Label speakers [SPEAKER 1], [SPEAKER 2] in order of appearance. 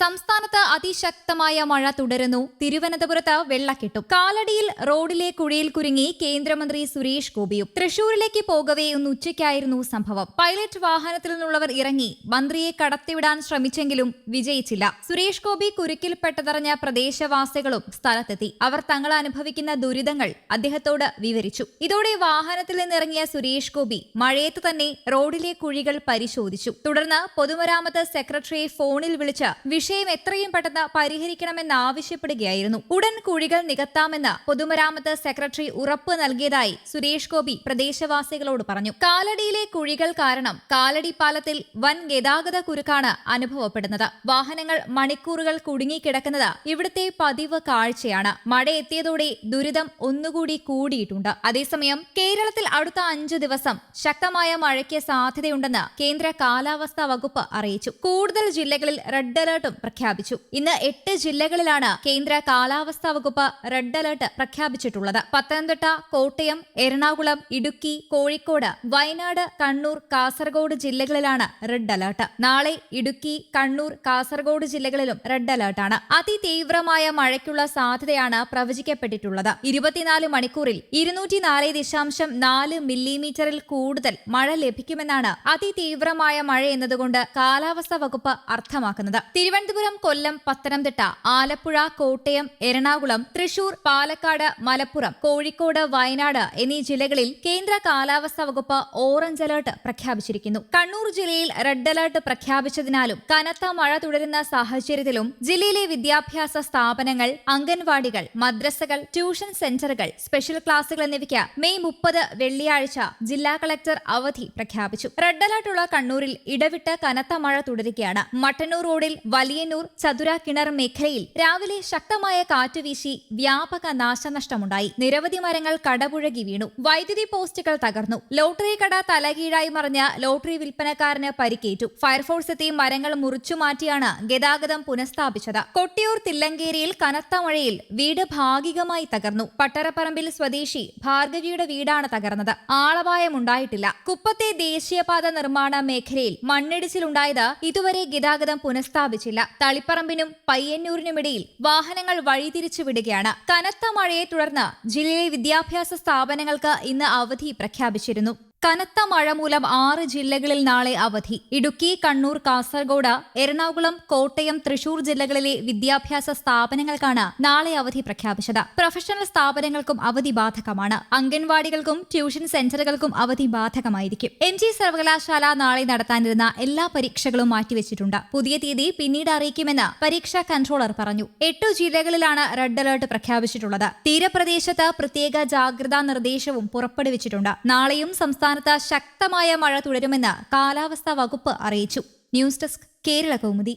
[SPEAKER 1] സംസ്ഥാനത്ത് അതിശക്തമായ മഴ തുടരുന്നു തിരുവനന്തപുരത്ത് വെള്ളക്കെട്ടും കാലടിയിൽ റോഡിലെ കുഴിയിൽ കുരുങ്ങി കേന്ദ്രമന്ത്രി സുരേഷ് ഗോപിയും തൃശൂരിലേക്ക് പോകവേ ഒന്ന് ഉച്ചയ്ക്കായിരുന്നു സംഭവം പൈലറ്റ് വാഹനത്തിൽ നിന്നുള്ളവർ ഇറങ്ങി മന്ത്രിയെ കടത്തിവിടാൻ ശ്രമിച്ചെങ്കിലും വിജയിച്ചില്ല സുരേഷ് ഗോപി കുരുക്കിൽപ്പെട്ടതറിഞ്ഞ പ്രദേശവാസികളും സ്ഥലത്തെത്തി അവർ തങ്ങൾ അനുഭവിക്കുന്ന ദുരിതങ്ങൾ അദ്ദേഹത്തോട് വിവരിച്ചു ഇതോടെ വാഹനത്തിൽ നിന്നിറങ്ങിയ സുരേഷ് ഗോപി മഴയത്ത് തന്നെ റോഡിലെ കുഴികൾ പരിശോധിച്ചു തുടർന്ന് പൊതുമരാമത്ത് സെക്രട്ടറിയെ ഫോണിൽ വിളിച്ച് വിഷയം എത്രയും പെട്ടെന്ന് പരിഹരിക്കണമെന്ന് ആവശ്യപ്പെടുകയായിരുന്നു ഉടൻ കുഴികൾ നികത്താമെന്ന് പൊതുമരാമത്ത് സെക്രട്ടറി ഉറപ്പ് നൽകിയതായി സുരേഷ് ഗോപി പ്രദേശവാസികളോട് പറഞ്ഞു കാലടിയിലെ കുഴികൾ കാരണം കാലടി പാലത്തിൽ വൻ ഗതാഗത കുരുക്കാണ് അനുഭവപ്പെടുന്നത് വാഹനങ്ങൾ മണിക്കൂറുകൾ കുടുങ്ങിക്കിടക്കുന്നത് ഇവിടുത്തെ പതിവ് കാഴ്ചയാണ് മഴ എത്തിയതോടെ ദുരിതം ഒന്നുകൂടി കൂടിയിട്ടുണ്ട് അതേസമയം കേരളത്തിൽ അടുത്ത അഞ്ചു ദിവസം ശക്തമായ മഴയ്ക്ക് സാധ്യതയുണ്ടെന്ന് കേന്ദ്ര കാലാവസ്ഥാ വകുപ്പ് അറിയിച്ചു കൂടുതൽ ജില്ലകളിൽ റെഡ് അലർട്ട് അലർട്ടും പ്രഖ്യാപിച്ചു ഇന്ന് എട്ട് ജില്ലകളിലാണ് കേന്ദ്ര കാലാവസ്ഥാ വകുപ്പ് റെഡ് അലർട്ട് പ്രഖ്യാപിച്ചിട്ടുള്ളത് പത്തനംതിട്ട കോട്ടയം എറണാകുളം ഇടുക്കി കോഴിക്കോട് വയനാട് കണ്ണൂർ കാസർഗോഡ് ജില്ലകളിലാണ് റെഡ് അലർട്ട് നാളെ ഇടുക്കി കണ്ണൂർ കാസർഗോഡ് ജില്ലകളിലും റെഡ് അലർട്ടാണ് അതിതീവ്രമായ മഴയ്ക്കുള്ള സാധ്യതയാണ് പ്രവചിക്കപ്പെട്ടിട്ടുള്ളത് ഇരുപത്തിനാല് മണിക്കൂറിൽ ഇരുന്നൂറ്റി നാല് ദശാംശം നാല് മില്ലിമീറ്ററിൽ കൂടുതൽ മഴ ലഭിക്കുമെന്നാണ് അതിതീവ്രമായ മഴ എന്നതുകൊണ്ട് കാലാവസ്ഥാ വകുപ്പ് അർത്ഥമാക്കുന്നത് തിരുവനന്തപുരം തിരുവനന്തപുരം കൊല്ലം പത്തനംതിട്ട ആലപ്പുഴ കോട്ടയം എറണാകുളം തൃശൂർ പാലക്കാട് മലപ്പുറം കോഴിക്കോട് വയനാട് എന്നീ ജില്ലകളിൽ കേന്ദ്ര കാലാവസ്ഥാ വകുപ്പ് ഓറഞ്ച് അലർട്ട് പ്രഖ്യാപിച്ചിരിക്കുന്നു കണ്ണൂർ ജില്ലയിൽ റെഡ് അലർട്ട് പ്രഖ്യാപിച്ചതിനാലും കനത്ത മഴ തുടരുന്ന സാഹചര്യത്തിലും ജില്ലയിലെ വിദ്യാഭ്യാസ സ്ഥാപനങ്ങൾ അംഗൻവാടികൾ മദ്രസകൾ ട്യൂഷൻ സെന്ററുകൾ സ്പെഷ്യൽ ക്ലാസുകൾ എന്നിവയ്ക്ക് മെയ് മുപ്പത് വെള്ളിയാഴ്ച ജില്ലാ കളക്ടർ അവധി പ്രഖ്യാപിച്ചു റെഡ് അലർട്ടുള്ള കണ്ണൂരിൽ ഇടവിട്ട് കനത്ത മഴ തുടരുകയാണ് മട്ടന്നൂർ റോഡിൽ വലിയ വലിയന്നൂർ ചതുര കിണർ മേഖലയിൽ രാവിലെ ശക്തമായ കാറ്റ് വീശി വ്യാപക നാശനഷ്ടമുണ്ടായി നിരവധി മരങ്ങൾ കടപുഴകി വീണു വൈദ്യുതി പോസ്റ്റുകൾ തകർന്നു ലോട്ടറി കട തലകീഴായി മറിഞ്ഞ ലോട്ടറി വിൽപ്പനക്കാരന് പരിക്കേറ്റു ഫയർഫോഴ്സ് എത്തി മരങ്ങൾ മുറിച്ചുമാറ്റിയാണ് ഗതാഗതം പുനഃസ്ഥാപിച്ചത് കൊട്ടിയൂർ തില്ലങ്കേരിയിൽ കനത്ത മഴയിൽ വീട് ഭാഗികമായി തകർന്നു പട്ടരപ്പറമ്പിൽ സ്വദേശി ഭാർഗവിയുടെ വീടാണ് തകർന്നത് ആളപായമുണ്ടായിട്ടില്ല കുപ്പത്തെ ദേശീയപാത നിർമ്മാണ മേഖലയിൽ മണ്ണിടിച്ചിലുണ്ടായത് ഇതുവരെ ഗതാഗതം പുനഃസ്ഥാപിച്ചില്ല ഉണ്ടായില്ല തളിപ്പറമ്പിനും പയ്യന്നൂരിനുമിടയിൽ വാഹനങ്ങൾ വഴിതിരിച്ചു വിടുകയാണ് കനത്ത മഴയെ തുടർന്ന് ജില്ലയിലെ വിദ്യാഭ്യാസ സ്ഥാപനങ്ങൾക്ക് ഇന്ന് അവധി പ്രഖ്യാപിച്ചിരുന്നു കനത്ത മഴ മൂലം ആറ് ജില്ലകളിൽ നാളെ അവധി ഇടുക്കി കണ്ണൂർ കാസർഗോഡ് എറണാകുളം കോട്ടയം തൃശൂർ ജില്ലകളിലെ വിദ്യാഭ്യാസ സ്ഥാപനങ്ങൾക്കാണ് നാളെ അവധി പ്രഖ്യാപിച്ചത് പ്രൊഫഷണൽ സ്ഥാപനങ്ങൾക്കും അവധി ബാധകമാണ് അംഗൻവാടികൾക്കും ട്യൂഷൻ സെന്ററുകൾക്കും അവധി ബാധകമായിരിക്കും എം ജി സർവകലാശാല നാളെ നടത്താനിരുന്ന എല്ലാ പരീക്ഷകളും മാറ്റിവെച്ചിട്ടുണ്ട് പുതിയ തീയതി പിന്നീട് അറിയിക്കുമെന്ന് പരീക്ഷാ കൺട്രോളർ പറഞ്ഞു എട്ട് ജില്ലകളിലാണ് റെഡ് അലർട്ട് പ്രഖ്യാപിച്ചിട്ടുള്ളത് തീരപ്രദേശത്ത് പ്രത്യേക ജാഗ്രതാ നിർദ്ദേശവും പുറപ്പെടുവിച്ചിട്ടുണ്ട് നാളെയും സംസ്ഥാന സംസ്ഥാനത്ത് ശക്തമായ മഴ തുടരുമെന്ന് കാലാവസ്ഥാ വകുപ്പ് അറിയിച്ചു ന്യൂസ് ഡെസ്ക് കേരള കൗമുദി